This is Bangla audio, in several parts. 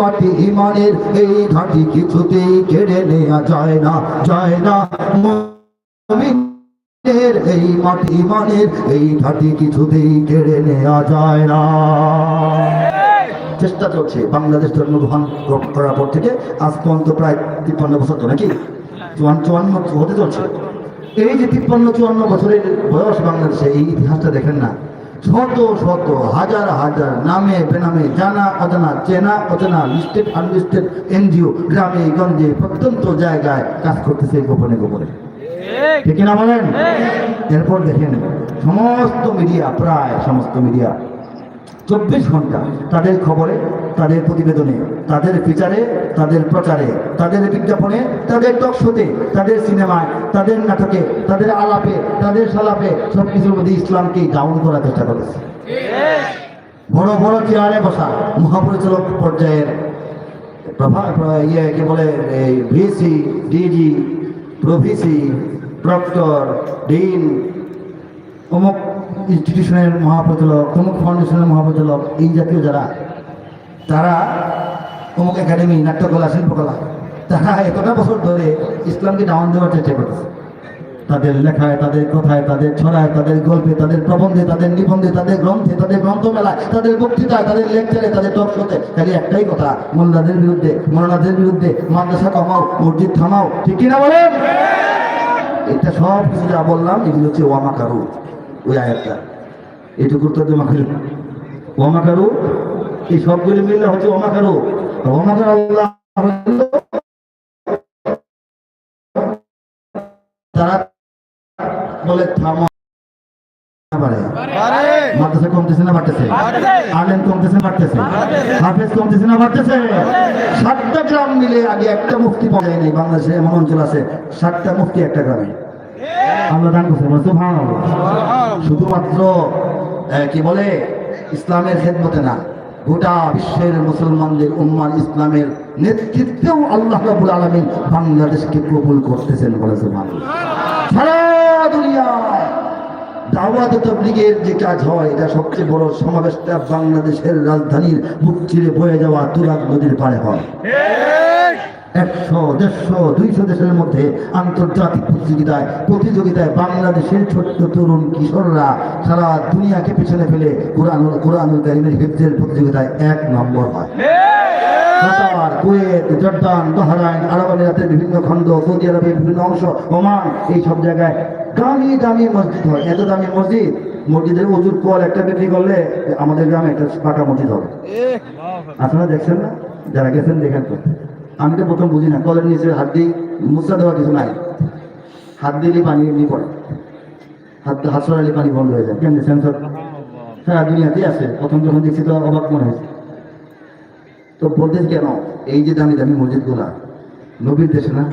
মাটি ইমানের, এই ঘাটি কিছুতেই কেড়ে নেওয়া যায় না যায় না। এই মাটি ইমানের, এই ঘাটি কিছুতেই কেড়ে নেওয়া যায় না। চেষ্টা চলছে বাংলাদেশ জন্মগ্রহণ করার পর থেকে। আজ পর্যন্ত প্রায় তিপ্পান্ন বছর তো নাকি? চুয়ান্ন চুয়ান্ন হতে চলছে। এই যে তিপ্পান্ন, চুয়ান্ন বছরের বয়স বাংলাদেশে, এই ইতিহাসটা দেখেন না। শত শত হাজার হাজার নামে বেনামে জানা অজানা চেনা অচেনা লিস্টেড আনলিস্টেড এনজিও গ্রামে গঞ্জে প্রত্যন্ত জায়গায় কাজ করতেছে গোপনে গোপনে। ঠিক। না বলেন? এরপর দেখেন সমস্ত মিডিয়া প্রায় সমস্ত মিডিয়া চব্বিশ ঘণ্টা তাদের খবরে, তাদের প্রতিবেদনে, তাদের বিচারে, তাদের প্রচারে, তাদের বিজ্ঞাপনে, তাদের টক শোতে তাদের সিনেমায় তাদের নাটকে, তাদের আলাপে, তাদের সালাপে সব কিছুর মধ্যে ইসলামকে ডাউন করার চেষ্টা করেছে। বড় বড় চেয়ারে বসা মহাপরিচালক পর্যায়ের ইয়ে কি বলে, এই VC, DG, pro VC proctor dean, অমুক ইনস্টিটিউশনের মহাপরিচালক অমুক ফাউন্ডেশনের মহাপরিচালক এই জাতীয় যারা, তারা অমুক একাডেমি নাট্যকলা, শিল্পকলা, তারা এতটা বছর ধরে ইসলামকে ডাউন দেওয়ার চেষ্টা করছে তাদের লেখায়, তাদের কথায়, তাদের ছড়ায়, তাদের গল্পে, তাদের প্রবন্ধে, তাদের নিবন্ধে, তাদের গ্রন্থে, তাদের গ্রন্থমেলায়, তাদের বক্তৃতায়, তাদের লেকচারে তাদের শোতে খালি একটাই কথা, মোল্লাদের বিরুদ্ধে মৌলানাদের বিরুদ্ধে, মাদ্রাসা কমাও, মসজিদ থামাও, ঠিক কিনা বলেন? এটা সব কিছু যা বললাম, এগুলো হচ্ছে ওয়ামাকারু। ওই আয়াতটা। এটুকুর তো মাখারু ওয়ামাকারু এই সবগুলি মিললে হচ্ছে ওমাকারু ওমাকার আল্লাহ তারা বলে, থামা। সাতটা গ্রাম মিলে আগে একটা মুক্তি পাওয়া যায় নাই, বাংলাদেশে এমন অঞ্চল আছে, সাতটা মুক্তি একটা গ্রামে। আমরা দান করছি শুধুমাত্র কি বলে? ইসলামের খেদমতে না গোটা বিশ্বের মুসলমানদের উম্মার ইসলামের নেতৃত্বেও আল্লাহ রাবুল আলমিন বাংলাদেশকে কবুল করতেছেন বলেছে মানুষ সারা দাওয়াত তবলিগের যে কাজ হয় এটা সবচেয়ে বড় সমাবেশটা বাংলাদেশের রাজধানীর বুক চিরে বয়ে যাওয়া তুরাগ নদীর পাড়ে হয়। একশো দেড়শো দুইশো দেশের মধ্যে আন্তর্জাতিক প্রতিযোগিতায় প্রতিযোগিতায় বাংলাদেশের ছোট্ট তরুণ কিশোররা সারা দুনিয়াকে পিছনে ফেলে কোরআনুল কোরআনুল কারিমের হিফজের প্রতিযোগিতায় এক নম্বর হয়। Qatar Kuwait Jordan Bahrain Arab আমিরাতের বিভিন্ন খণ্ড সৌদি আরবের বিভিন্ন অংশ ওমান এই সব জায়গায় দামি দামি মসজিদ হয়। এত দামি মসজিদ মসজিদের অজুর কল একটা বিক্রি করলে আমাদের গ্রামে একটা পাকা মসজিদ হবে। আপনারা দেখছেন না? যারা গেছেন দেখেন তো। আমি তো প্রথম বুঝি না। কলের নিচে হাত দিয়ে মুসা দেওয়া কিছু নাই। হাত দিলে পানি এমনি পড়ে। হাত হাত সরালে পানি বন্ধ হয়ে যায়। কেমনি সেন্সর সারা দুনিয়াতেই আছে। প্রথম যখন দেখছি তো অবাক মনে হয়েছে। তো বলতেন কেন? এই যে দামি দামি মসজিদ মসজিদগুলা নবীর দেশে না?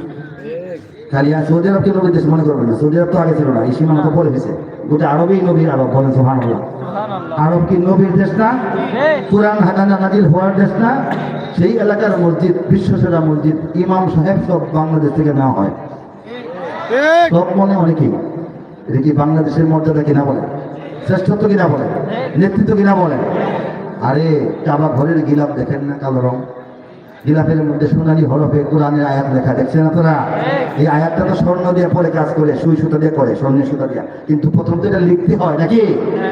খালি আর সৌদি আরবকে নবীর দেশ মনে করবে না। সৌদি আরব তো আগে ছিল না এই সীমানা তো পরে হয়েছে গোটা আরবেই নবীর আরব বলেন সোহান আরব কি নবীর দেশ না? কোরআন হাদানা নাজিল হওয়ার দেশ না? সেই এলাকার মসজিদ, বিশ্বসেরা মসজিদ, ইমাম সাহেব সব বাংলাদেশ থেকে নেওয়া হয়। সব মনে অনেকেই এটা কি বাংলাদেশের মর্যাদা কিনা বলে? শ্রেষ্ঠত্ব কিনা বলে? নেতৃত্ব কিনা বলে? আরে, কাবা ঘরের গিলাপ দেখেন না কালো রং? গিলাফের মধ্যে সোনালি হরফে কোরআনের আয়াত লেখা দেখছেন আপনারা? এই আয়াতটা তো স্বর্ণ দিয়ে পরে কাজ করে সুই সুতা দিয়ে করে স্বর্ণের সুতা দিয়ে। কিন্তু প্রথম তো এটা লিখতে হয় নাকি?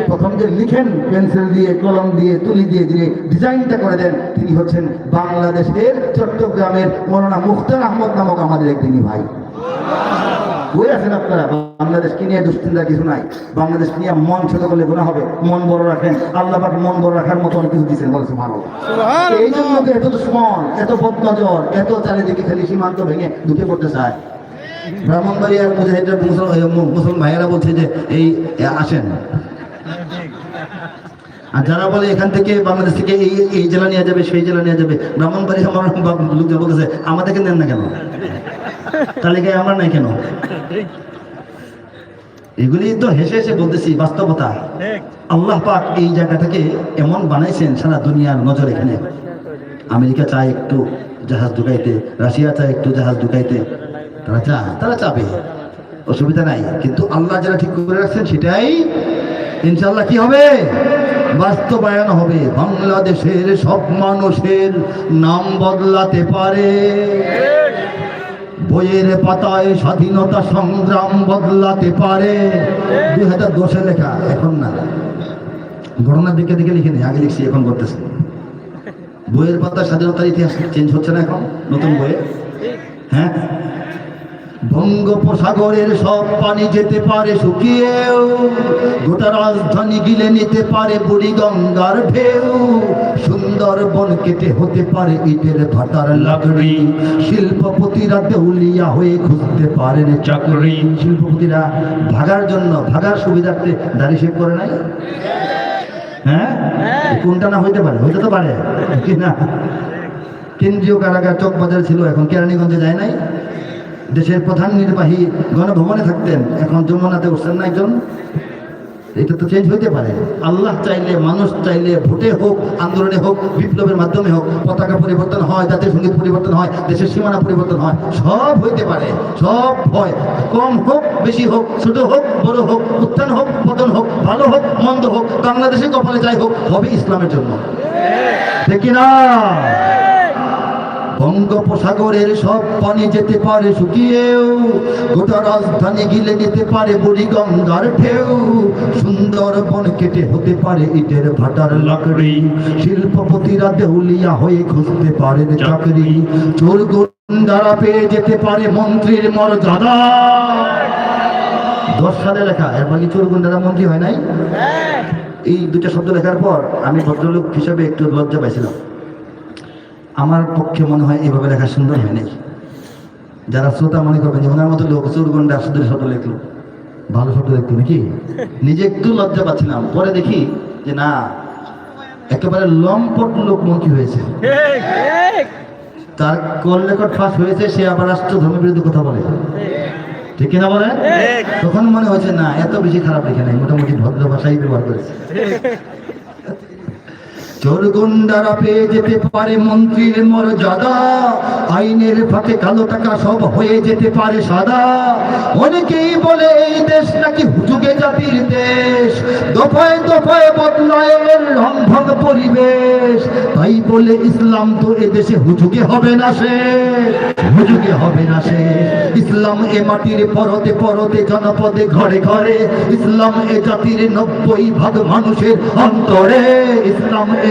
প্রথম যে লিখেন পেন্সিল দিয়ে কলম দিয়ে তুলি দিয়ে যিনি ডিজাইনটা করে দেন তিনি হচ্ছেন বাংলাদেশের চট্টগ্রামের মৌলানা মুখতার আহমদ নামক আমাদের একদিনই ভাই। বই আছেন আপনারা বাংলাদেশকে নিয়ে দুশ্চিন্তা কিছু নাই বাংলাদেশকে নিয়ে মন ছোট করলে গুণা হবে মন বড় রাখেন আল্লাহ পাক মন বড় রাখার মতো অনেক কিছু দিচ্ছেন বলছে ভালো এই জন্য তো এত দুশ্মন এত বদনজর এত চারিদিকে খালি সীমান্ত ভেঙে ঢুকে পড়তে চায়। ব্রাহ্মণবাড়িয়ার মুজাহিদের মুসলমান ভাইয়েরা বলছে যে এই আসেন। আর যারা বলে এখান থেকে বাংলাদেশ থেকে এই এই জেলা নিয়ে যাবে সেই জেলা নিয়ে যাবে ব্রাহ্মণবাড়ি আমার লোকজন বলতেছে আমাদেরকে নেন না কেন? তালিকায় আমরা নাই কেন? এগুলি তো হেসে হেসে বলতেছি, বাস্তবতা। আল্লাহ পাক এই জায়গাটাকে এমন বানাইছেন সারা দুনিয়ার নজর এখানে। আমেরিকা চায় একটু জাহাজ ঢুকাইতে, রাশিয়া চায় একটু জাহাজ ঢুকাইতে। তারা চায়, তারা চাবে। অসুবিধা নাই। কিন্তু আল্লাহ যারা ঠিক করে রাখছেন সেটাই ইনশাল্লাহ কি হবে? বাস্তবায়ন হবে। বাংলাদেশের সব মানুষের নাম বদলাতে পারে। বইয়ের পাতায় স্বাধীনতা সংগ্রাম বদলাতে পারে। দুই হাজার দশে লেখা, এখন না। ঘটনার দিকে দিকে নেই, আগে লিখছি, এখন করতেছি। বইয়ের পাতা স্বাধীনতার ইতিহাস চেঞ্জ হচ্ছে না এখন, নতুন বইয়ে? হ্যাঁ? বঙ্গোপসাগরের সব পানি যেতে পারে শুকিয়েও। গোটা রাজধানী গিলে নিতে পারে বুড়ি গঙ্গার ঢেউ। সুন্দরবন কেটে হতে পারে ইটের ভাটার লাকড়ি। শিল্পপতিরা দেউলিয়া হয়ে খুঁজতে পারেন চাকরি। শিল্পপতিরা ভাগার জন্য ভাগার সুবিধার্থে দাড়ি শেভ করে নাই? হ্যাঁ? কোনটা না হইতে পারে? হইতে তো পারে। না? কেন্দ্রীয় কারাগার চকবাজার ছিল এখন কেরানীগঞ্জে যায় নাই? দেশের প্রধান নির্বাহী গণভবনে থাকতেন। এখন যমুনাতে উঠছেন না একজন। এটা তো চেঞ্জ হইতে পারে। আল্লাহ চাইলে, মানুষ চাইলে ভোটে হোক, আন্দোলনে হোক, বিপ্লবের মাধ্যমে হোক, পতাকা পরিবর্তন হয়, জাতীয় সংগীত পরিবর্তন হয়, দেশের সীমানা পরিবর্তন হয়, সব হইতে পারে। সব হয়। কম হোক, বেশি হোক, ছোট হোক, বড় হোক, উত্থান হোক, পতন হোক, ভালো হোক, মন্দ হোক, বাংলাদেশের কপালে যাই হোক, হবে ইসলামের জন্য। দেখি না। বঙ্গোপসাগরের সব পানি যেতে পারে শুকিয়েও গোটা রাজধানী গিলে নিতে পারে বুড়ি গঙ্গার ঢেউ। সুন্দরবন কেটে হতে পারে ইটের ভাটার লাকড়ি শিল্পপতিরা দেউলিয়া হয়ে খুঁজতে পারেন চাকরি। চোর গুন্ডারা পেয়ে যেতে পারে মন্ত্রীর মর্যাদা। দশ সালে লেখা এরপর কি চোর গুন্ডারা মন্ত্রী হয় নাই? এই দুটা শব্দ লেখার পর আমি ভদ্রলোক হিসাবে একটু লজ্জা পাইছিলাম। আমার পক্ষে মনে হয় এভাবে লেখা সুন্দর হয় নাই। যারা শ্রোতা মনে করবেন যে ওনার মতো লোক চোরগন্ডা সুদের শব্দ লিখলো ভালো শব্দ লিখতো নাকি? নিজে একটু লজ্জা পাচ্ছিলাম পরে দেখি যে না একেবারে লম্পট লোক মন্ত্রী হয়েছে তার কল রেকর্ড ফাঁস হয়েছে সে আবার রাষ্ট্র ধর্মের বিরুদ্ধে কথা বলে। ঠিক। কিনা বলে তখন মনে হয়েছে না এত বেশি খারাপ লিখে নাই মোটামুটি ভদ্র ভাষাই ব্যবহার করেছে। চোর গুন্ডারা পেয়ে যেতে পারে মন্ত্রীর মর্যাদা, আইনের ফাঁকে কালো টাকা সব হয়ে যেতে পারে সাদা। অনেকেই বলে এই দেশ নাকি হুজুগে জাতির দেশ। দফায় দফায় বদলায় রংভং পরিবেশ। তাই বলে ইসলাম তো এ দেশে হুজুগে হবে না সে। হুজুগে হবে না সে। ইসলাম এ মাটির পরতে পরতে, জনপদে ঘরে ঘরে। ইসলাম এ জাতির নব্বই ভাগ মানুষের অন্তরে। ইসলাম এ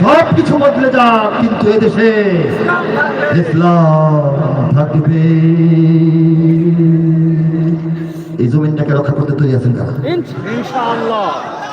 সব কিছু বদলে যাক কিন্তু এদেশে ইসলাম থাকবে। এই জমিনটাকে রক্ষা করতে তৈরি আছেন তারা ইনশাআল্লাহ।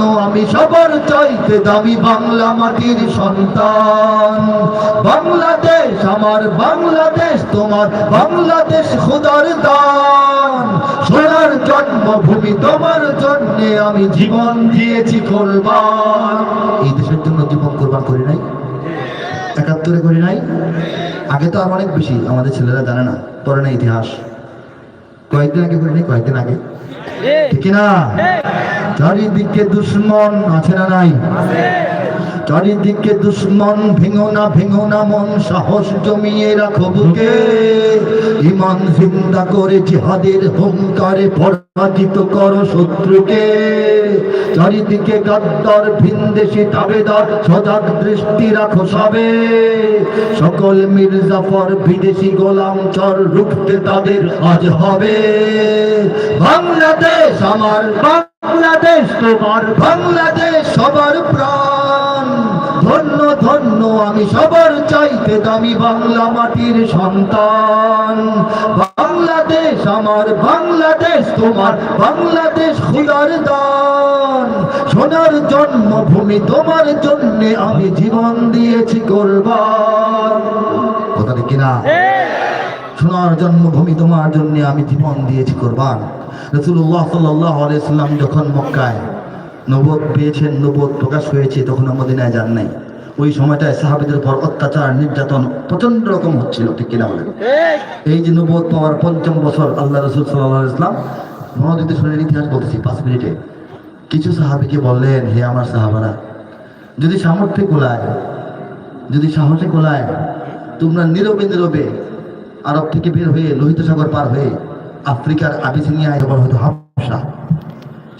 আমি সবার চাইতে দামি বাংলা মাটির সন্তান। বাংলাদেশ আমার, বাংলাদেশ তোমার, বাংলাদেশ খোদার দান। সোনার জন্মভূমি তোমার জন্যে আমি জীবন দিয়েছি কোরবান। এই দেশের জন্য জীবন কোরবান করি নাই? একাত্তরে করি নাই? আগে তো আর অনেক বেশি, আমাদের ছেলেরা জানে না, পড়ে না ইতিহাস। কয়েকদিন আগে করি নাই, কয়েকদিন আগে। ঠিক না চারিদিকে দুশ্মন আছে না নাই? চারিদিকে দুশ্মন ভেঙো না ভেঙো না, মন সাহস জমিয়ে রাখো বুকে। ইমান জিন্দা করে জিহাদের হুঙ্কারে পরাজিত করো শত্রুকে। চারিদিকে গাদ্দার, ভিনদেশি দাবেদার সজাগ দৃষ্টি রাখো সবে। সকল মির্জাফর বিদেশি গোলাম চর রুখতে তাদের আজ হবে। বাংলাদেশ আমার, বাংলাদেশ তোমার, বাংলাদেশ সবার প্রাণ। ধন্য ধন্য, আমি সবার চাইতে দামি বাংলা মাটির সন্তান। বাংলাদেশ আমার, বাংলাদেশ তোমার, বাংলাদেশ খুদার দান। সোনার জন্মভূমি তোমার জন্য আমি জীবন দিয়েছি করবার কথা ঠিক কিনা? সোনার জন্মভূমি তোমার জন্য আমি জীবন দিয়েছি কোরবান। রসুল্লাহ সাল্লাহ আলাইসাল্লাম যখন মক্কায় নবদ পেয়েছেন নবদ প্রকাশ হয়েছে, তখন মদিনায় যান নাই। ওই সময়টায় সাহাবিদের উপর অত্যাচার, নির্যাতন প্রচণ্ড রকম হচ্ছিল, ঠিক কিনা বলে এই যে নবদ পাওয়ার পঞ্চম বছর আল্লাহ রসুল সাল্লাহ ইসলাম মনোদিত শরীরের ইতিহাস বলতেছি পাঁচ মিনিটে। কিছু সাহাবিকে বললেন, হে আমার সাহাবারা, যদি সামর্থ্যে গোলায়, যদি সাহসে গোলায়, তোমরা নীরবে নীরবে আরব থেকে বের হয়ে লোহিত সাগর পার হয়ে আফ্রিকার আবিসিনিয়ায় হয়তো হাবসা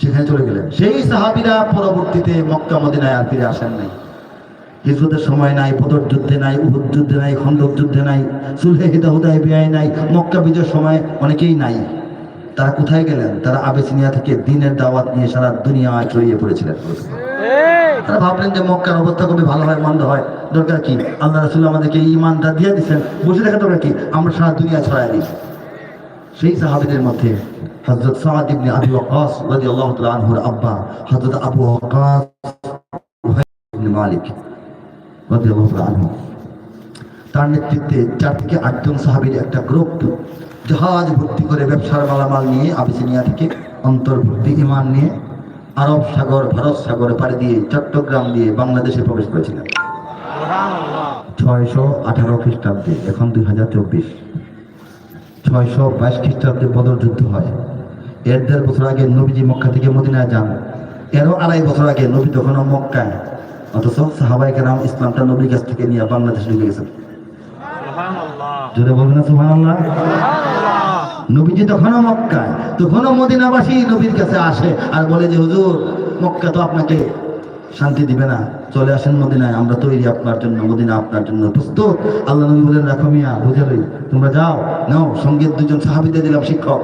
সেখানে চলে গেলেন। সেই সাহাবিরা পরবর্তীতে মক্কা মদিনায় আর ফিরে আসেন নাই। হিজরতের সময় নাই, বদর যুদ্ধে নাই, উহুদ যুদ্ধে নাই, খন্দক যুদ্ধে নাই, সুলহে হিদাহুদায় বিয়ায় নাই, মক্কা বিজয়ের সময় অনেকেই নাই। তারা কোথায় গেলেন? তারা আবেসিনিয়া থেকে দিনের দাওয়াত নিয়ে সারা দুনিয়ায় ছড়িয়ে পড়েছিলেন। তারা ভাবলেন যে মক্কার অবস্থা খুবই ভালো হয়, মন্দ হয়। দরকার কি? আল্লাহ রাসুল আমাদেরকে ইমানটা দিয়ে দিচ্ছেন বসে দেখা দরকার কি? আমরা সারা দুনিয়া ছড়াই দিই। সেই সাহাবিদের মধ্যে হযরত সাদ ইবনে আবি ওয়াক্কাস রাদিয়াল্লাহু তাআলা আনহুর আব্বা, হযরত আবু ওয়াক্কাস ইবনে মালিক রাদিয়াল্লাহু তাআলা আনহু। তার নেতৃত্বে চার থেকে আটজন সাহাবীর একটা গ্রুপ জাহাজ ভর্তি করে ব্যবসার মালামাল নিয়ে আবিসিনিয়া থেকে অন্তর্ভুক্তি ইমান নিয়ে আরব সাগর, ভারত সাগরে পাড়ি দিয়ে চট্টগ্রাম দিয়ে বাংলাদেশে প্রবেশ করেছিলেন। ছয়শো আঠারো খ্রিস্টাব্দে, এখন দুই হাজার চব্বিশ। ছয়শো বাইশ খ্রিস্টাব্দে বদর যুদ্ধ হয়। এর দেড় বছর আগে নবীজি মক্কা থেকে মদিনায় যান। এরও আড়াই বছর আগে নবী তখনও মক্কায়। অথচ সাহাবাই কেরাম ইসলামটা নবীর কাছ থেকে নিয়ে বাংলাদেশে ঢুকে গেছেন। জোরে বলবেন সুবহানাল্লাহ। নবীজি তখনও মক্কায় তখনও মদিনাবাসী নবীর কাছে আসে আর বলে যে হুজুর মক্কা তো আপনাকে শান্তি দিবে না। চলে আসেন মদিনায় আমরা তৈরি আপনার জন্য মদিনা আপনার জন্য প্রস্তুত। আল্লাহ নবী বলেন রাখো মিয়া বুঝে তোমরা যাও নাও সংগীত দুজন সাহাবিদের দিলাম শিক্ষক।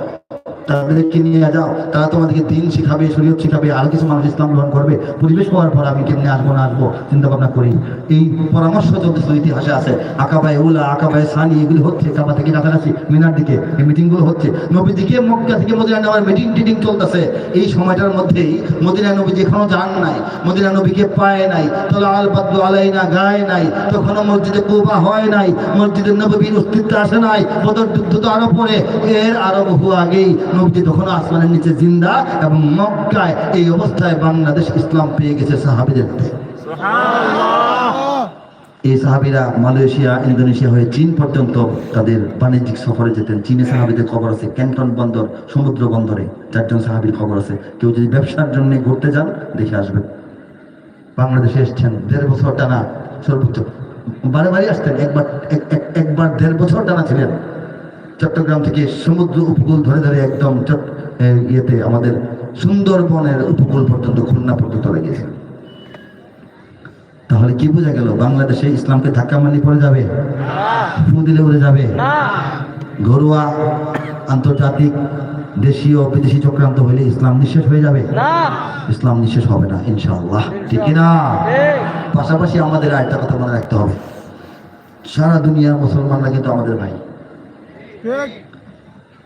তাদেরকে নিয়ে যাও। তারা তোমাদেরকে দিন শিখাবে, শরীয়ত শিখাবে, আর কিছু মানুষ ইসলাম গ্রহণ করবে। পরিবেশ পাওয়ার পর আমি কেমনে আসব না আসব চিন্তা ভাবনা করি। এই পরামর্শ চলতেছে, ইতিহাসে আছে। আকাবায় উলা, আকাবায় সানি, এগুলি হচ্ছে কাবা থেকে কাছাকাছি, মিনার দিকে। এই মিটিংগুলো হচ্ছে। নবী দিকে মক্কা থেকে মদিনা নেওয়ার মিটিং টিটিং চলতেছে। এই সময়টার মধ্যেই মদিনা নবী যেখানে যান নাই। মদিনা নবীকে পায় নাই। তোলা আল বাদ্দু আলাই না গায় নাই। তখনও মসজিদে কুবা হয় নাই। মসজিদের নবীর অস্তিত্ব আসে নাই। বদর যুদ্ধ তো আরও পরে। এর আরও বহু আগেই নবীজি তখনও আসমানের নিচে জিন্দা এবং মক্কায় এই অবস্থায় বাংলাদেশ ইসলাম পেয়ে গেছে সাহাবিদের এই সাহাবিরা মালয়েশিয়া ইন্দোনেশিয়া হয়ে চীন পর্যন্ত তাদের বাণিজ্যিক সফরে যেতেন। চীনে সাহাবিদের খবর আছে ক্যান্টন বন্দর সমুদ্র বন্দরে চারজন সাহাবির খবর আছে। কেউ যদি ব্যবসার জন্য ঘুরতে যান দেখে আসবেন। বাংলাদেশে এসছেন দেড় বছর টানা সর্বোচ্চ। বারে বারে আসতেন একবার এক- এক- একবার দেড় বছর টানা ছিলেন। চট্টগ্রাম থেকে সমুদ্র উপকূল ধরে ধরে একদম ইয়েতে আমাদের সুন্দরবনের উপকূল পর্যন্ত খুলনা পর্যন্ত লেগেছে তাহলে কি বোঝা গেল? বাংলাদেশে ইসলামকে ধাক্কা মারলে পড়ে যাবে? ফু দিলে উড়ে যাবে? ঘরোয়া আন্তর্জাতিক দেশীয় বিদেশি চক্রান্ত হলে ইসলাম নিঃশেষ হয়ে যাবে? ইসলাম নিঃশেষ হবে না ইনশাআল্লাহ। ঠিক না পাশাপাশি আমাদের আরেকটা কথা মনে রাখতে হবে। সারা দুনিয়ার মুসলমানরা কিন্তু আমাদের ভাই।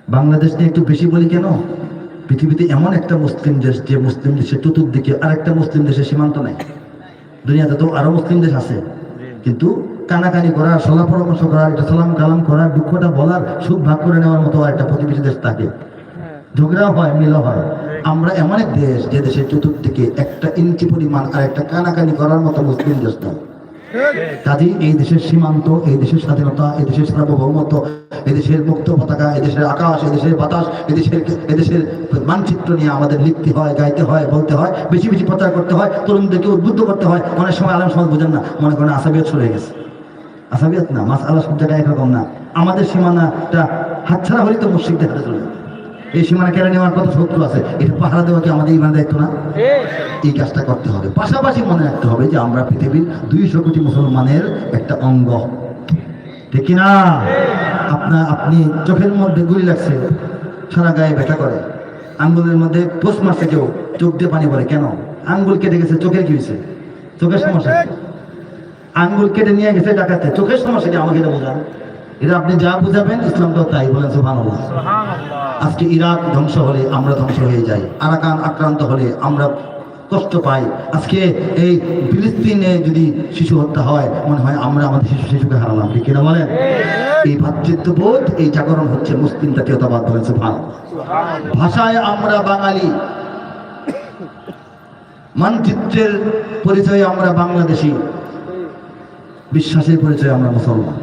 বাংলাদেশ নিয়ে একটু বেশি বলি কেন? পৃথিবীতে এমন একটা মুসলিম দেশ যে মুসলিম দেশের চতুর্দিকে আরেকটা মুসলিম দেশের সীমান্ত নেই। দুনিয়াতে তো আরও মুসলিম দেশ আছে। কিন্তু কানাকানি করা সলা পরামর্শ করা একটা সালাম কালাম করা দুঃখটা বলার সুখ ভাগ করে নেওয়ার মতো একটা প্রতিবেশী দেশ থাকে। ঝগড়া হয় মিল হয়। আমরা এমন এক দেশ যে দেশের চতুর্দিকে একটা ইঞ্চি পরিমাণ আর একটা কানাকানি করার মতো মুসলিম দেশ নয় কাজেই এই দেশের সীমান্ত, এই দেশের স্বাধীনতা, এই দেশের সার্বভৌমত্ব, এই দেশের মুক্ত পতাকা, এই দেশের আকাশ, এই দেশের বাতাস, এই দেশের এই দেশের মানচিত্র নিয়ে আমাদের লিখতে হয়, গাইতে হয়, বলতে হয়, বেশি বেশি প্রচার করতে হয়, তরুণদেরকে উদ্বুদ্ধ করতে হয়। অনেক সময় আলম সমাজ বোঝেন না, মনে করেন আসাবিয়ত সরে গেছে। আসাবিয়ত না, মাস আল্লাহ সব জায়গায় একরকম না। আমাদের সীমানাটা হাতছাড়া হলেই তো মুর্শিকদের হাতে চলে যাবে। এই সীমানা কেড়ে নেওয়ার কত শত্রু আছে। এটা পাহারা দেওয়া কি আমাদের ইমান দায়িত্ব না? এই কাজটা করতে হবে। পাশাপাশি মনে রাখতে হবে যে আমরা পৃথিবীর দুইশো কোটি মুসলমানের একটা অঙ্গ। ঠিক না আপনার আপনি চোখের মধ্যে গুলি লাগছে সারা গায়ে ব্যথা করে। আঙ্গুলের মধ্যে পোষ মারছে কেউ চোখ দিয়ে পানি পড়ে। কেন? আঙ্গুল কেটে গেছে চোখের কি হয়েছে? চোখের সমস্যা আঙ্গুল কেটে নিয়ে গেছে ডাকাতে চোখের সমস্যা কি? আমাকে এটা বোঝান। এটা আপনি যা বুঝাবেন ইসলামটাও তাই বলেন সুবহানাল্লাহ। আজকে ইরাক ধ্বংস হলে আমরা ধ্বংস হয়ে যাই আরাকান আক্রান্ত হলে আমরা কষ্ট পাই। আজকে এই ফিলিস্তিনে যদি শিশু হত্যা হয় মনে হয় আমরা আমাদের শিশু শিশুকে হারালাম ঠিক কিনা বলেন? এই ভাতৃত্ববোধ এই জাগরণ হচ্ছে মুসলিম জাতীয়তাবাদ বলেন সুবহানাল্লাহ। ভাষায় আমরা বাঙালি। মানচিত্রের পরিচয়ে আমরা বাংলাদেশি। বিশ্বাসের পরিচয়ে আমরা মুসলমান।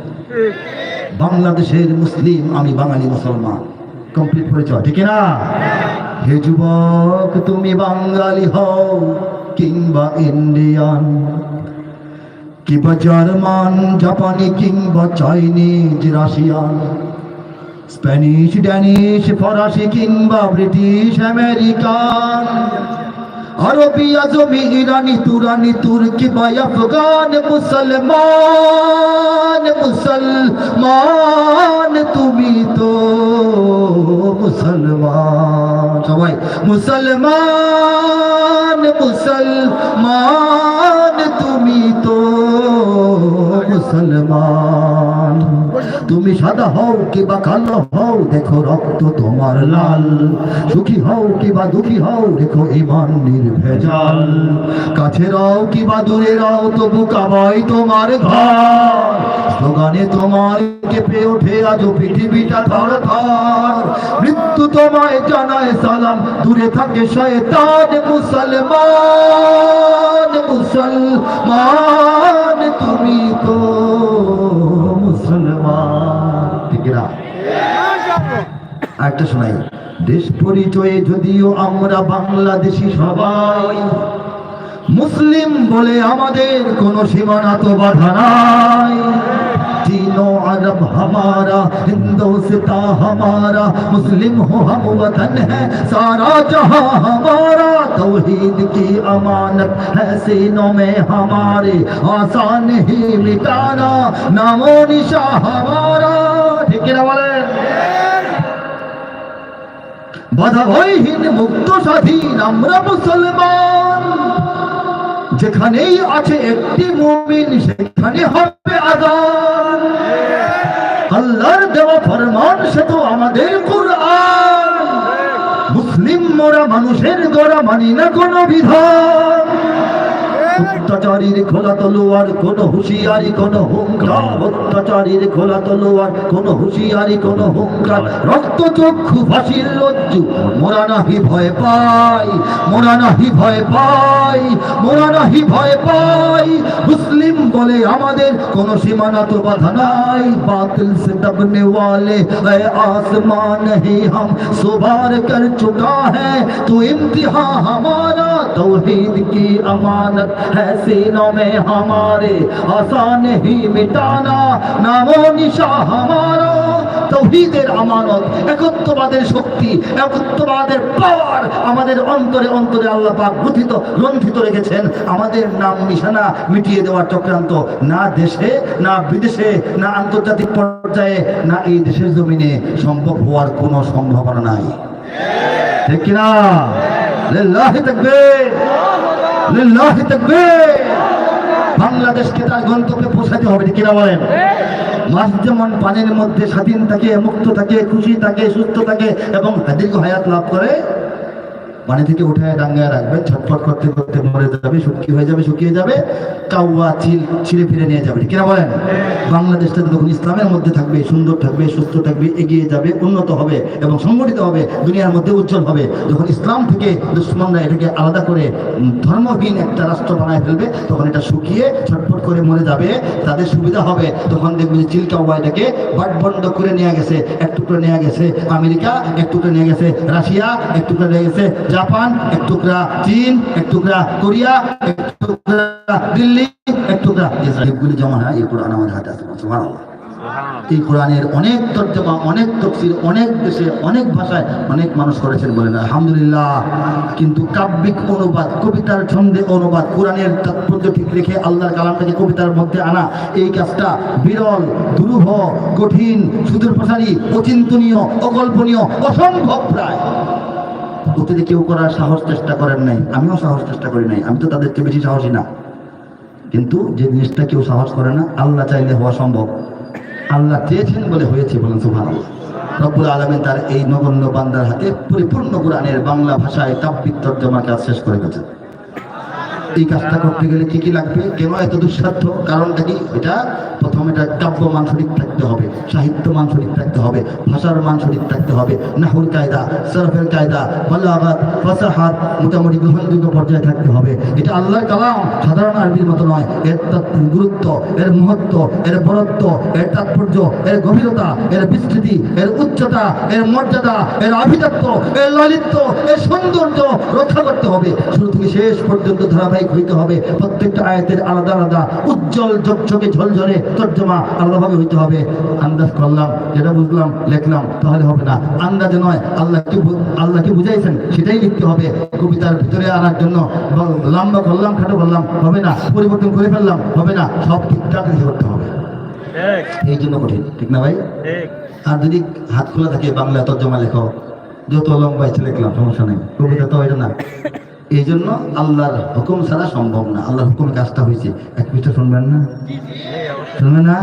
বাংলাদেশের মুসলিম, আমি বাঙালি মুসলমান। কমপ্লিট পরিচয় ঠিক না হে যুবক, তুমি বাঙালি হও, কিংবা ইন্ডিয়ান কিংবা জার্মান, জাপানি, কিংবা চাইনিজ, রাশিয়ান। স্প্যানিশ, ড্যানিশ, ফরাসি, কিংবা ব্রিটিশ, আমেরিকান। আরবি আজমি, ইরানি, তুরানি, তুর্কি বা আফগান, মুসলমান মুসলমান, তুমি তো মুসলমান। সবাই, মুসলমান মুসলমান, তুমি তো মুসলমান। তুমি সাদা হও কিবা কালো হও, দেখো রক্ত তোমার লাল। সুখী হও কিবা দুঃখী হও, দেখো ইমান নির্ভেজাল। কাছে রাও কিবা দূরে রাও, তবু কাবাই তোমার ঘর। স্লোগানে তোমার কেঁপে ওঠে আজ পৃথিবীটা ধর ধর। মৃত্যু তোমায় জানায় সালাম, দূরে থাকে শয়তান মুসলমান। মুসলমান, তুমি একটা শোনাই দেশ পরিচয়ে যদিও আমরা বাংলাদেশি সবাই মুসলিম বলে আমাদের কোনো সীমানা তো বাধা নাই तीनों अरब हमारा हिंदुस्तान हमारा मुस्लिम हो हम वतन है सारा जहां हमारा तौहीद की अमानत है सीनों में हमारे आसान ही मिटाना नामो निशा हमारा ठीक है ना बोले বাধা ভয়হীন মুক্ত স্বাধীন আমরা মুসলমান। যেখানেই আছে একটি মুমিন, সেখানে হবে আদান আল্লাহর দেওয়া ফরমান, সে তো আমাদের কোরআন। মুসলিম মোরা মানুষের গড়া মানি না কোনো বিধান। অত্যাচারীর খোলা তলোয়ার, কোন হুঁশিয়ারি, কোন হুঙ্কার। অত্যাচারীর খোলা তলোয়ার, কোন হুঁশিয়ারি, কোন হুঙ্কার। রক্ত চক্ষু ভাসির লজ্জু মোরা নাহি ভয় পাই মোরা নাহি ভয় পাই মোরা নাহি ভয় পাই। বলে আমাদের কোন সীমানা তো বাধা নাই বাতিল से दबने वाले है आसमान ही हम सुबार कर चुका है तो इम्तिहान हमारा तौहीद की अमानत है सीनों में हमारे आसान ही मिटाना नामो निशा हमारा তৌহিদের আমানত একত্ববাদের শক্তি একত্ববাদের পাওয়ার আমাদের অন্তরে অন্তরে আল্লাহ পাক গঠিত গ্রন্থিত রেখেছেন আমাদের নাম নিশানা মিটিয়ে দেওয়ার চক্রান্ত না দেশে, না বিদেশে, না আন্তর্জাতিক পর্যায়ে, না এই দেশের জমিনে সম্ভব হওয়ার কোনো সম্ভাবনা নাই। ঠিক কিনা? বাংলাদেশকে তার গন্তব্যে পৌঁছাতে হবে কিনা বলেন? মাছ যেমন পানির মধ্যে স্বাধীন থাকে, মুক্ত থাকে, খুশি থাকে, সুস্থ থাকে এবং দীর্ঘ হায়াত লাভ করে পানি থেকে উঠে ডাঙ্গায় রাখবে, ছটফট করতে করতে মরে যাবে শুকিয়ে হয়ে যাবে, শুকিয়ে যাবে, কাউয়া, চিল, ছিঁড়ে ফিরে নিয়ে যাবে। কিনা বলেন? বাংলাদেশটা যখন ইসলামের মধ্যে থাকবে, সুন্দর থাকবে, সুস্থ থাকবে, এগিয়ে যাবে, উন্নত হবে এবং সংগঠিত হবে, দুনিয়ার মধ্যে উজ্জ্বল হবে, যখন ইসলাম থেকে দুশ্মনরা এটাকে আলাদা করে ধর্মহীন একটা রাষ্ট্র বানায় ফেলবে, তখন এটা শুকিয়ে ছটফট করে মরে যাবে, তাদের সুবিধা হবে। তখন দেখবে চিল কাউয়া এটাকে বাট বন্ধ করে নিয়ে গেছে, এক টুকরো নিয়ে গেছে আমেরিকা, এক টুকরো নিয়ে গেছে রাশিয়া, এক টুকরো নিয়ে গেছে জাপান এক টুকরা চীন এক টুকরা কোরিয়া এক টুকরা দিল্লি এক টুকরা ইসরায়েল এগুলি জমা হয় এই কোরআন আমাদের হাতে আছে সুবহানাল্লাহ। এই কোরআনের অনেক তর্জমা অনেক তফসির অনেক দেশে অনেক ভাষায় অনেক মানুষ করেছেন বলেন আলহামদুলিল্লাহ। কিন্তু কাব্যিক অনুবাদ কবিতার ছন্দে অনুবাদ কোরআনের তাৎপর্য ঠিক রেখে আল্লাহর কালামটাকে কবিতার মধ্যে আনা এই কাজটা বিরল দুরূহ কঠিন সুদূর প্রসারী অচিন্তনীয় অকল্পনীয় অসম্ভব প্রায়। অতীতে কেউ করার সাহস চেষ্টা করেন নাই। আমিও সাহস চেষ্টা করি নাই। আমি তো তাদেরকে বেশি সাহসী না। কিন্তু যে জিনিসটা কেউ সাহস করে না, আল্লাহ চাইলে হওয়া সম্ভব। আল্লাহ চেয়েছেন বলে হয়েছে বলেন সুভান রব্বুল আলমী তার এই নগণ্য বান্দার হাতে পরিপূর্ণ কোরআনের বাংলা ভাষায় তর্জমা কাজ শেষ করে গেছে এই কাজটা করতে গেলে কি কি লাগবে? কেন এত দুঃসাধ্য? কারণটা কি এটা প্রথম এটা কাব্য মানসরিক থাকতে হবে, সাহিত্য মানসরিক থাকতে হবে, ভাষার মানসরিক থাকতে হবে, নাহুল কায়দা, সরফের কায়দা বালাগাত ফাসাহাত, মোটামুটি গ্রহণযোগ্য পর্যায়ে থাকতে হবে। এটা আল্লাহর কালাম, সাধারণ আরবির মতো নয়। এর তাৎ- গুরুত্ব, এর মহত্ব, এর বরত্ব, এর তাৎপর্য, এর গভীরতা, এর বিস্তৃতি, এর উচ্চতা, এর মর্যাদা, এর আভিজাত্য, এর লালিত্য, এর সৌন্দর্য রক্ষা করতে হবে। শুরু থেকে শেষ পর্যন্ত ধারাবাহিক হইতে হবে প্রত্যেকটা আয়াতের আলাদা আলাদা উজ্জ্বল ঝকঝকে ঝলঝলে তর্জমা আলাদাভাবে হইতে হবে। আন্দাজ করলাম যেটা বুঝলাম লিখলাম তাহলে হবে না। আন্দাজে নয় আল্লাহ কি আল্লাহ কি বুঝাইছেন? সেটাই লিখতে হবে। কবিতার ভিতরে আনার জন্য লম্বা করলাম খাটো করলাম হবে না। পরিবর্তন করে ফেললাম হবে না। সব ঠিকঠাক করতে হবে। এই জন্য কঠিন ঠিক না ভাই? আর যদি হাত খোলা থাকে বাংলা তর্জমা লেখো যত লম্বা ইচ্ছে লিখলাম সমস্যা নেই। কবিতা তো এটা না। এই জন্য আল্লাহর হুকুম ছাড়া সম্ভব না। আল্লাহর হুকুমে কাজটা হয়েছে। এক পৃষ্ঠা শুনবেন না? শুনবেন না?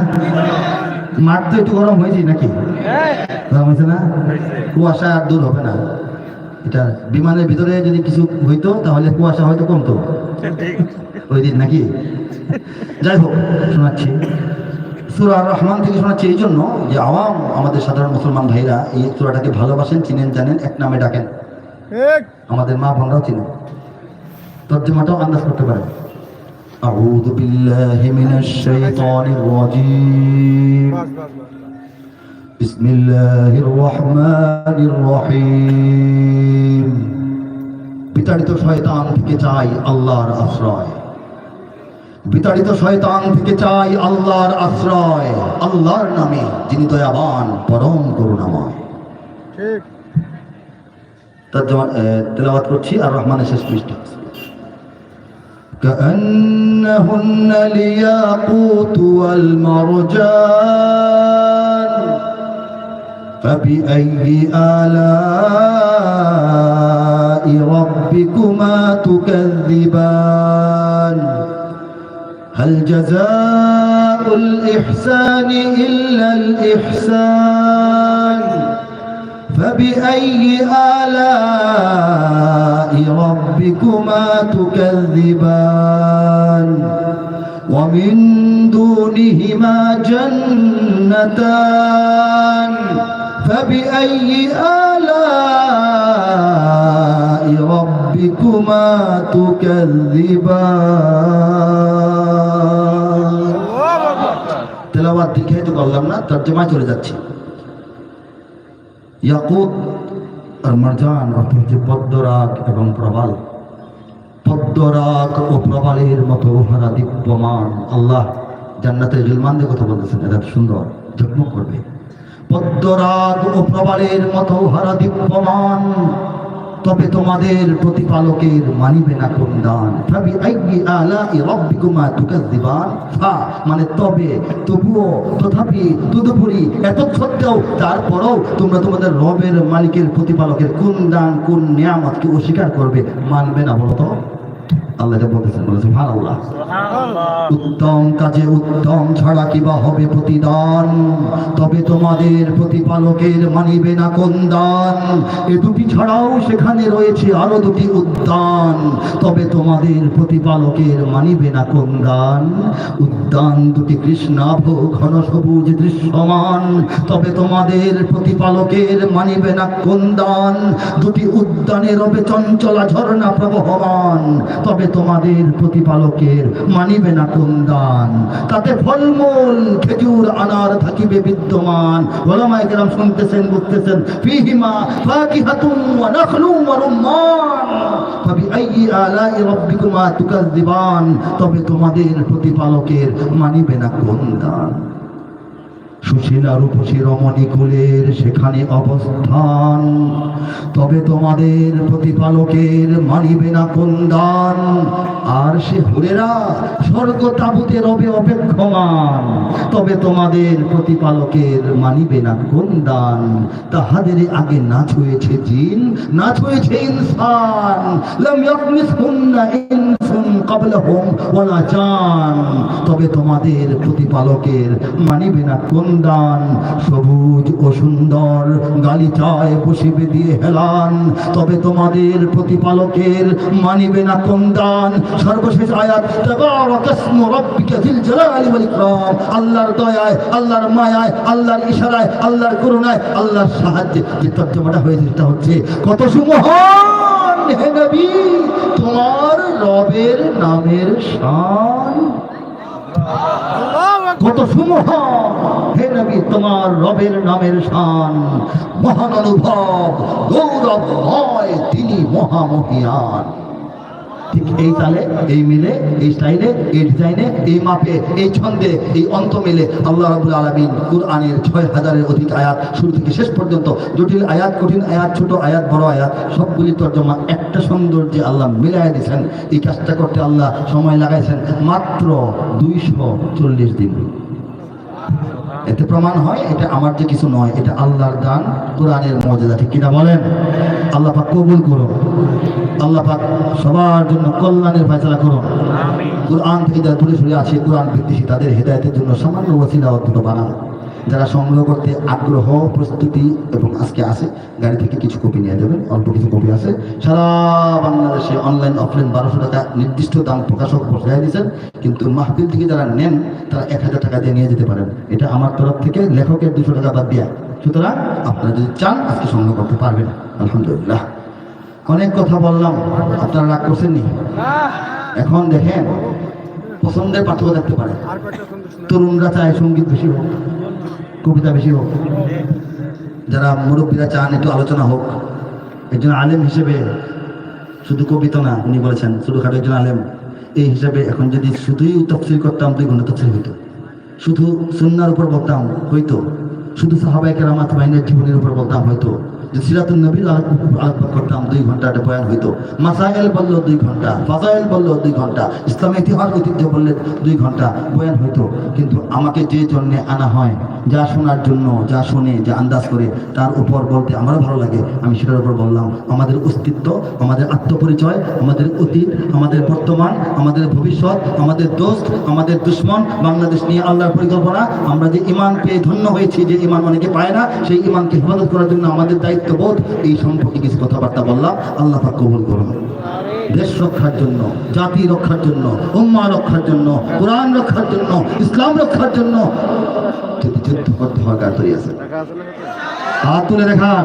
মাঠ তো একটু গরম হয়েছে নাকি? গরম হয়েছে না? কুয়াশা আর দূর হবে না। এটা বিমানের ভিতরে যদি কিছু হইতো, তাহলে কুয়াশা হয়তো কমতো। ওই দিন নাকি? যাই হোক, শোনাচ্ছি। সুরা রহমান থেকে শোনাচ্ছি এই জন্য যে আওয়াম আমাদের সাধারণ মুসলমান ভাইরা এই সুরাটাকে ভালোবাসেন, চিনেন, জানেন, এক নামে ডাকেন। আমাদের মা বোনরাও চিনেন তর্জমাটাও আন্দাজ করতে পারেন أعوذ بالله من الشيطان الرجيم বাস বাস বাস بسم الله الرحمن الرحيم বিতাড়িত শয়তান থেকে চাই আল্লাহর আশ্রয় বিতাড়িত শয়তান থেকে চাই আল্লাহর আশ্রয় আল্লাহর নামে যিনি দয়াবান পরম করুণাময় ঠিক তার জমা তেলাওয়াত করছি আর রহমানের শেষ পৃষ্ঠা كأنهن الياقوت والمرجان فبأي آلاء ربكما تكذبان هل جزاء الإحسان إلا الإحسان فبأي آلاء ربكما تكذبان ومن دونهما جنتان فبأي آلاء ربكما تكذبان তেলাওয়াত দেখে তো বললাম না তর্জমায় চলে যাচ্ছি ইয়াকুত আর মারজান অর্থ হচ্ছে পদ্মরাগ এবং প্রবাল। পদ্মরাগ ও প্রবালের মতো উহারা দিব্যমান। আল্লাহ জান্নাতের জুলমানদের কথা বলতেছেন, এটা সুন্দর, ঝকমক করবে। পদ্মরাগ ও প্রবালের মতো উহারা দিব্যমান। তবে তোমাদের প্রতিপালকের মানিবে না কোন দান। মানে তবে, তবুও তথাপি তুদুপুরি এত সত্ত্বেও তারপরেও তোমরা তোমাদের রবের মালিকের প্রতিপালকের কোন দান, কোন নিয়ামতকে অস্বীকার করবে, মানবে না বলতো আল্লাহ এটা বলতেছেন বলেছেন ভালো আল্লাহ উত্তম কাজে উত্তম ছাড়া কিবা হবে প্রতিদান? তবে তোমাদের প্রতিপালকের মানিবে না কোন দান? এ দুটি ছাড়াও সেখানে রয়েছে আরও দুটি উদ্যান। তবে তোমাদের প্রতিপালকের মানিবে না কোন দান? উদ্যান দুটি কৃষ্ণাভ ঘন সবুজ দৃশ্যমান। তবে তোমাদের প্রতিপালকের মানিবে না কোন দান? দুটি উদ্যানে রবে চঞ্চলা ঝর্ণা প্রবহমান। তবে তোমাদের প্রতিপালকের মানিবে না কোন দান তাতে ফলমূল খেজুর আনার থাকিবে বিদ্যমান। ওলামায়ে কেরাম শুনতেছেন, বুঝতেছেন, ফিহিমা ফাকিহাতুন ওয়া নাখলুন ওয়া রুম্মান। ফাবিআইয়ি আলাই রাব্বিকুমা তবে তোমাদের প্রতিপালকের মানিবে না কোন দান সুশীলা রূপসী রমণী কুলের সেখানে অবস্থান। তবে তোমাদের প্রতিপালকের মানিবে না কোন আর সে হুরেরা স্বর্গ তাবুতে রবে অপেক্ষমান। তবে তোমাদের প্রতিপালকের মানিবে না কোন দান তাহাদের আগে নাচ হয়েছে জিন নাচ হয়েছে ইনসান। লাম ইয়াকমিসহুন্না ইনসুন ক্বাবলাহুম ওয়ালা জান। তবে তোমাদের প্রতিপালকের মানিবে না কোন দান সবুজ ও সুন্দর গালিচায় বসিবে দিয়ে হেলান। তবে তোমাদের প্রতিপালকের মানিবে না কোন দান। সর্বশেষ আয়াত আল্লাহর দয়ায়, আল্লাহর মায়ায়, আল্লাহর ইশারায়, আল্লাহর করুণায়, আল্লাহর সাহায্যে যে তর্জমাটা হয়েছে সেটা হচ্ছে, কত সুমহান হে নবী, তোমার রবের নামের শান সুমহান হে নবী, তোমার রবের নামের শান, মহান অনুভব, গৌরব হয় তিনি মহামহিয়ান। ঠিক এই তালে, এই মিলে, এই স্টাইলে, এই ডিজাইনে, এই মাপে, এই ছন্দে, এই অন্ত মিলে আল্লাহ রাবুল আলমিন কুরআনের ছয় হাজারের অধিক আয়াত শুরু থেকে শেষ পর্যন্ত জটিল আয়াত, কঠিন আয়াত, ছোট আয়াত, বড় আয়াত, সবগুলি তর্জমা একটা সৌন্দর্যে আল্লাহ মিলাই দিয়েছেন। এই কাজটা করতে আল্লাহ সময় লাগাইছেন মাত্র দুইশো চল্লিশ দিন। এতে প্রমাণ হয় এটা আমার যে কিছু নয় এটা আল্লাহর দান কোরআনের মর্যাদা ঠিক কিনা বলেন? আল্লাহ পাক কবুল করো আল্লাহ পাক সবার জন্য কল্যাণের ফয়সলা করো কোরআন থেকে যারা দূরে সরে আছে কোরআন ভিত্তিক তাদের হেদায়তের জন্য সামান্য ওসিলা অর্থ বানান। যারা সংগ্রহ করতে আগ্রহ প্রস্তুতি এবং আজকে আছে গাড়ি থেকে কিছু কপি নিয়ে যাবেন অল্প কিছু কপি আছে। সারা বাংলাদেশে অনলাইন অফলাইন বারোশো টাকা নির্দিষ্ট দাম প্রকাশক বসাই দিয়েছেন কিন্তু মাহফিল থেকে যারা নেন তারা এক হাজার টাকা দিয়ে নিয়ে যেতে পারেন। এটা আমার তরফ থেকে লেখকের দুশো টাকা বাদ দিয়া। সুতরাং আপনারা যদি চান আজকে সংগ্রহ করতে পারবেন। আলহামদুলিল্লাহ। অনেক কথা বললাম আপনারা রাগ করছেন নি এখন দেখেন পছন্দের পার্থক্য দেখতে সুন্দর। তরুণরা চায় সংগীত বেশি হোক। কবিতা বেশি হোক। যারা মুরব্বীরা চান একটু আলোচনা হোক, একজন আলেম হিসেবে শুধু কবিতা না, উনি বলেছেন, ছোটোখাটো একজন আলেম, এই হিসাবে এখন যদি শুধুই তফসিল করতাম, দুই ঘণ্টা তফসিল হইতো। শুধু সন্ন্যার উপর বলতাম, হইতো। শুধু সাহাবাহিকের আমার জীবনের উপর বলতাম হয়তো যে সিরাতুল নবীর করতাম দুই ঘণ্টা একটা বয়ান হইতো। মাসাইল বলল দুই ঘণ্টা, ফাজাইল বলল দুই ঘণ্টা ইসলামের ইতিহাস ঐতিহ্য বললে দুই ঘণ্টা বয়ান হইতো। কিন্তু আমাকে যে জন্যে আনা হয়, যা শোনার জন্য, যা শুনে, যা আন্দাজ করে, তার উপর বলতে আমারও ভালো লাগে। আমি সেটার উপর বললাম, আমাদের অস্তিত্ব, আমাদের আত্মপরিচয়, আমাদের অতীত, আমাদের বর্তমান, আমাদের ভবিষ্যৎ, আমাদের দোস্ত, আমাদের দুশ্মন, বাংলাদেশ নিয়ে আল্লাহর পরিকল্পনা। আমরা যে ইমান পেয়ে ধন্য হয়েছি, যে ইমান অনেকে পায় না, সেই ইমানকে হেফাজত করার জন্য আমাদের দায়িত্ববোধ এই সম্পর্কে কিছু কথাবার্তা বললাম, আল্লাহ পাক কবুল করুন। দেশ রক্ষার জন্য, জাতি রক্ষার জন্য, উম্মা রক্ষার জন্য, কোরআন রক্ষার জন্য, ইসলাম রক্ষার জন্য। যদি যুদ্ধ করতে হয় কাজ হাত তুলে দেখান।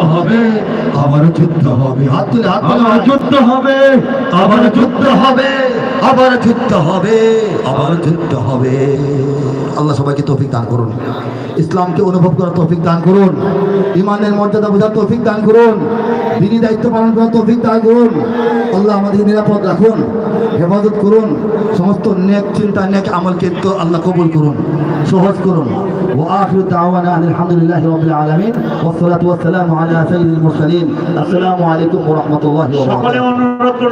হবে আবার যুদ্ধ হবে। হাত তুলে হাত যুদ্ধ হবে আবার যুদ্ধ হবে। আবার যুদ্ধ হবে আবার যুদ্ধ হবে আল্লাহ সবাইকে তৌফিক দান করুন ইসলামকে অনুভব করার তৌফিক দান করুন ইমানের মর্যাদা বোঝার তৌফিক দান করুন দিনী দায়িত্ব পালন করার তৌফিক দান করুন আল্লাহ আমাদের নিরাপদ রাখুন হেফাজত করুন সমস্ত নেক চিন্তা নেক আমলকে তো আল্লাহ কবুল করুন সহজ করুন وآخر دعوانا أن الحمد لله رب العالمين والصلاة والسلام على سيد المرسلين السلام عليكم ورحمة الله সকলে وبركاته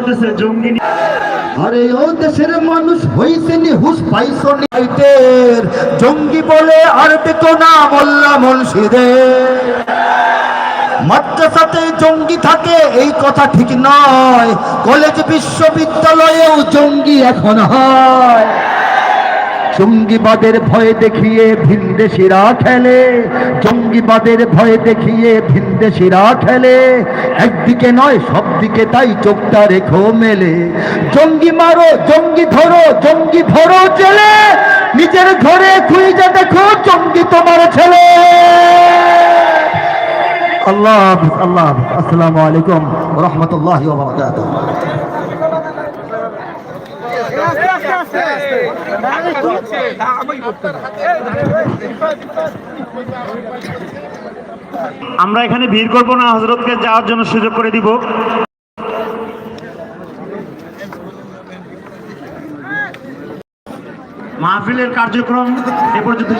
দেশের মানুষ হইছে নিহুস পাইছো নিতের জঙ্গি বলে আর পেত না মোল্লা মুন্সিদের মাদ্রাসাতে জঙ্গি থাকে, এই কথা ঠিক নয়। কলেজ, বিশ্ববিদ্যালয়েও জঙ্গি এখন হয়। জঙ্গিবাদের ভয় দেখিয়ে ভিনদেশিরা খেলে। জঙ্গিবাদের ভয় দেখিয়ে ভিনদেশিরা খেলে। একদিকে নয়, সব দিকে তাই চোখটা রেখো মেলে। জঙ্গি মারো, জঙ্গি ধরো জঙ্গি ধরো জেলে। নিজের ঘরে খুঁজে দেখো জঙ্গি তোমার ছেলে। আল্লাহ আল্লাহ আসসালামু আলাইকুম রহমতুল্লাহ আমরা এখানে ভিড় করব না, হজরতকে যাওয়ার জন্য সুযোগ করে দিব। মাহফিলের কার্যক্রম এ পর্যন্ত